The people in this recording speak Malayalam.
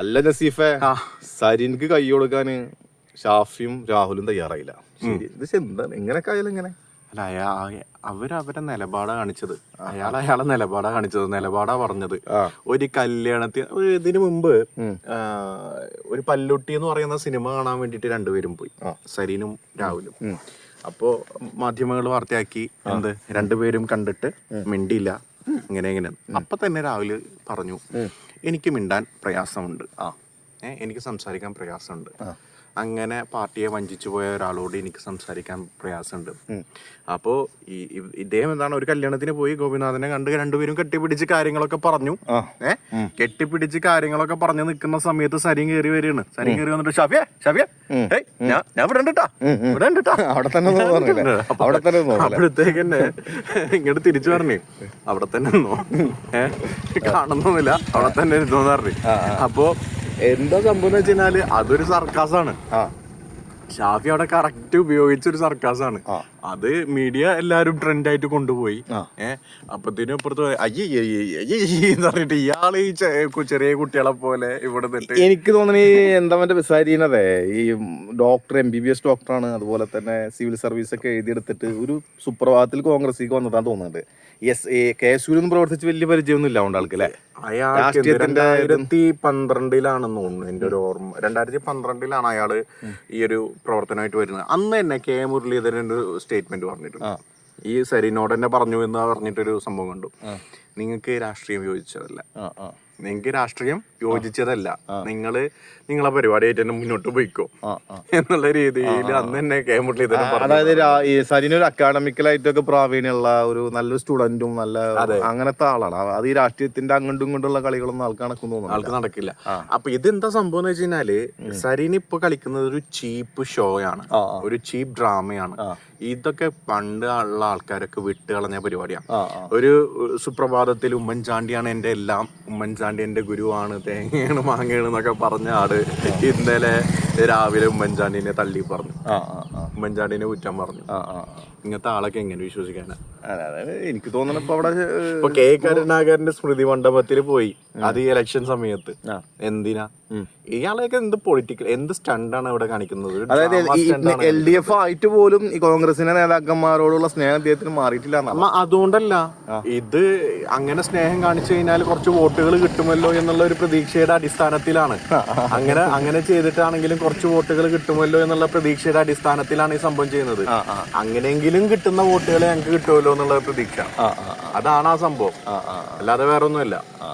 അല്ല നസീഫെ. സരിൻക്ക് കൈ കൊടുക്കാന് ഷാഫിയും രാഹുലും തയ്യാറായില്ല. ശരി ഇത് എന്താണ് എങ്ങനെയൊക്കെ ആയാലും ഇങ്ങനെ? അല്ല അയാ അവരെ നിലപാടാ കാണിച്ചത്. അയാൾ അയാളെ നിലപാടാ കാണിച്ചത്. നിലപാടാ പറഞ്ഞത്. ഒരു കല്യാണത്തിന് ഇതിനു മുമ്പ് ഒരു പല്ലുട്ടി എന്ന് പറയുന്ന സിനിമ കാണാൻ വേണ്ടിട്ട് രണ്ടുപേരും പോയി. സരീനും രാഹുലും. അപ്പോ മാധ്യമങ്ങൾ വാർത്തയാക്കി എന്ത്? രണ്ടുപേരും കണ്ടിട്ട് മിണ്ടിയില്ല. ഇങ്ങനെ ഇങ്ങനെ. അപ്പൊ തന്നെ രാവിലെ പറഞ്ഞു എനിക്ക് മിണ്ടാൻ പ്രയാസമുണ്ട്. ആ എനിക്ക് സംസാരിക്കാൻ പ്രയാസമുണ്ട്. അങ്ങനെ പാർട്ടിയെ വഞ്ചിച്ചു പോയ ഒരാളോട് എനിക്ക് സംസാരിക്കാൻ പ്രയാസമുണ്ട്. അപ്പോ ഈ ഇദ്ദേഹം എന്താണ് ഒരു കല്യാണത്തിന് പോയി ഗോപിനാഥനെ കണ്ട് രണ്ടുപേരും കെട്ടിപ്പിടിച്ച് കാര്യങ്ങളൊക്കെ പറഞ്ഞു. ഏ? കെട്ടിപ്പിടിച്ച് കാര്യങ്ങളൊക്കെ പറഞ്ഞു നിൽക്കുന്ന സമയത്ത് സരിയും കയറി വരികയാണ്. സരിയും കയറി വന്നിട്ട് ഷാഫിയ ഷാഫിയ ഞാൻ ഇവിടെ ഉണ്ട് ട്ടാ. ഇവിടെ ഉണ്ട് ട്ടാ. അവിടെ തന്നെ അവിടെ തന്നെ അപ്പോഴത്തേക്ക് തന്നെ ഇങ്ങോട്ട് തിരിച്ചു പറഞ്ഞു. അവിടെ തന്നെ നിന്നോ. കാണുന്നൊന്നുമില്ല. അവിടെ തന്നെ ഇരുന്നോന്ന് പറഞ്ഞു. അപ്പോ എന്താ സംഭവം എന്ന് വെച്ച് കഴിഞ്ഞാൽ അതൊരു സർക്കാസാണ്. ഷാഫി അവിടെ കറക്റ്റ് ഉപയോഗിച്ച ഒരു സർക്കാസാണ്. അത് മീഡിയ എല്ലാരും ട്രെൻഡ് ആയിട്ട് കൊണ്ടുപോയി. ഏഹ് അപ്പത്തിനും ഇപ്പുറത്ത് എന്ന് പറഞ്ഞിട്ട് ഇയാൾ ഈ ചെറിയ കുട്ടികളെ പോലെ ഇവിടെ നിന്നിട്ട് എനിക്ക് തോന്നുന്നു ഈ എന്താ മറ്റേ വിസാരിക്കുന്നതെ ഈ doctor M B B S ഡോക്ടറാണ് അതുപോലെ തന്നെ സിവിൽ സർവീസ് ഒക്കെ എഴുതിയെടുത്തിട്ട് ഒരു സുപ്രഭാതത്തിൽ കോൺഗ്രസിലേക്ക് വന്നതാണ് തോന്നുന്നുണ്ട്. എസ് എ കെ പ്രവർത്തിച്ച് വലിയ പരിചയമൊന്നും ഇല്ല ആൾക്ക് അല്ലേ അയാൾക്ക് രാഷ്ട്രീയത്തിന്റെ രണ്ടായിരത്തി പന്ത്രണ്ടിലാണെന്ന് തോന്നുന്നു എന്റെ ഒരു ഓർമ്മ. രണ്ടായിരത്തി പന്ത്രണ്ടിലാണ് അയാൾ ഈ ഒരു പ്രവർത്തനമായിട്ട് വരുന്നത്. അന്ന് തന്നെ കെ മുരളീധരൻ സ്റ്റേറ്റ്മെന്റ് പറഞ്ഞിട്ടുണ്ട്. ഈ സരിനോട് തന്നെ പറഞ്ഞു എന്ന് പറഞ്ഞിട്ടൊരു സംഭവം കണ്ടു. നിങ്ങൾക്ക് രാഷ്ട്രീയം യോജിച്ചതല്ല. നിങ്ങൾക്ക് രാഷ്ട്രീയം യോജിച്ചതല്ല. നിങ്ങൾ നിങ്ങളെ പരിപാടിയായിട്ട് തന്നെ മുന്നോട്ട് പോയിക്കോ. എന്നുള്ള രീതിയിൽ അന്ന് തന്നെ കെ മുരളീധരൻ പറഞ്ഞു. അതായത് രാ- ഈ സരിന് ഒരു അക്കാഡമിക്കലായിട്ടൊക്കെ പ്രാവീണ്യമുള്ള ഒരു നല്ലൊരു സ്റ്റുഡന്റും നല്ല അങ്ങനത്തെ ആളാണ്. അത് ഈ രാഷ്ട്രീയത്തിന്റെ അങ്ങോട്ടും ഇങ്ങോട്ടുള്ള കളികളൊന്നും ആൾക്ക് നടക്കുന്നു ആൾക്ക് നടക്കില്ല. അപ്പൊ ഇതെന്താ സംഭവം എന്ന് വെച്ച് കഴിഞ്ഞാൽ സരിന് ഇപ്പൊ കളിക്കുന്നത് ഒരു ചീപ്പ് ഷോ ആണ്. ഒരു ചീപ്പ് ഡ്രാമയാണ് ഇതൊക്കെ പണ്ട് ഉള്ള ആൾക്കാരൊക്കെ വിട്ട് കളഞ്ഞ പരിപാടിയാണ്. ഒരു ഒരു സുപ്രഭാതത്തിൽ ഉമ്മൻചാണ്ടിയാണ് എന്റെ എല്ലാം. ഉമ്മൻചാണ്ടി എന്റെ ഗുരുവാണ് തേങ്ങയാണ് മാങ്ങയാണ് എന്നൊക്കെ പറഞ്ഞ ആട് ഇന്നലെ രാവിലെ ഉമ്മൻചാണ്ടിനെ തള്ളി പറഞ്ഞു. ഉമ്മൻചാണ്ടിനെ കുറ്റം പറഞ്ഞു. ഇങ്ങനത്തെ ആളൊക്കെ എങ്ങനെ വിശ്വസിക്കാനാ. എനിക്ക് തോന്നുന്നു ഇപ്പൊ അവിടെ ഇപ്പൊ കെ. കരുണാകരന്റെ സ്മൃതി മണ്ഡപത്തിൽ പോയി. അത് ഈ ഇലക്ഷൻ സമയത്ത്. എന്തിനാ? ഇയാളെയൊക്കെ എന്ത് പൊളിറ്റിക്കൽ എന്ത് സ്റ്റണ്ടാണ് ഇവിടെ കാണിക്കുന്നത്? അതായത് എൽ ഡി എഫ് ആയിട്ട് പോലും ഈ കോൺഗ്രസിന്റെ നേതാക്കന്മാരോടുള്ള സ്നേഹം അദ്ദേഹത്തിന് മാറിയിട്ടില്ല അതുകൊണ്ടല്ല. ഇത് അങ്ങനെ സ്നേഹം കാണിച്ചു കഴിഞ്ഞാൽ കുറച്ച് വോട്ടുകൾ കിട്ടുമല്ലോ എന്നുള്ള ഒരു പ്രതീക്ഷയുടെ അടിസ്ഥാനത്തിലാണ്. അങ്ങനെ അങ്ങനെ ചെയ്തിട്ടാണെങ്കിലും കുറച്ച് വോട്ടുകൾ കിട്ടുമല്ലോ എന്നുള്ള പ്രതീക്ഷയുടെ അടിസ്ഥാനത്തിലാണ് ഈ സംഭവം ചെയ്യുന്നത്. അങ്ങനെയെങ്കിലും കിട്ടുന്ന വോട്ടുകളെ ഞങ്ങൾക്ക് കിട്ടുമല്ലോ എന്നുള്ള പ്രതീക്ഷ. അതാണ് ആ സംഭവം. അല്ലാതെ വേറെ ഒന്നുമല്ല ആ.